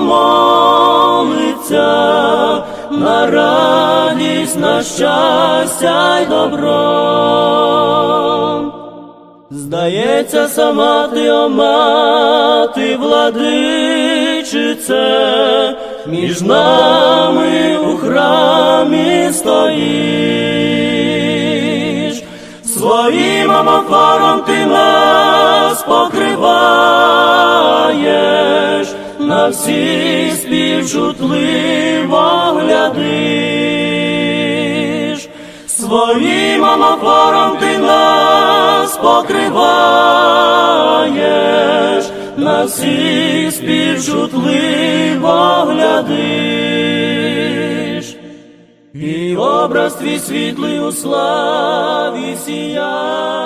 молиться, на радість, на щастя й добро. Здається, сама ти, о мати, владичице, між нами у храмі стоїш, своїм амофором ти на всіх співчутливо глядиш, своїм амофором ти нас покриваєш, на всіх співчутливо глядиш. І образ твій світлий у славі сіяючи,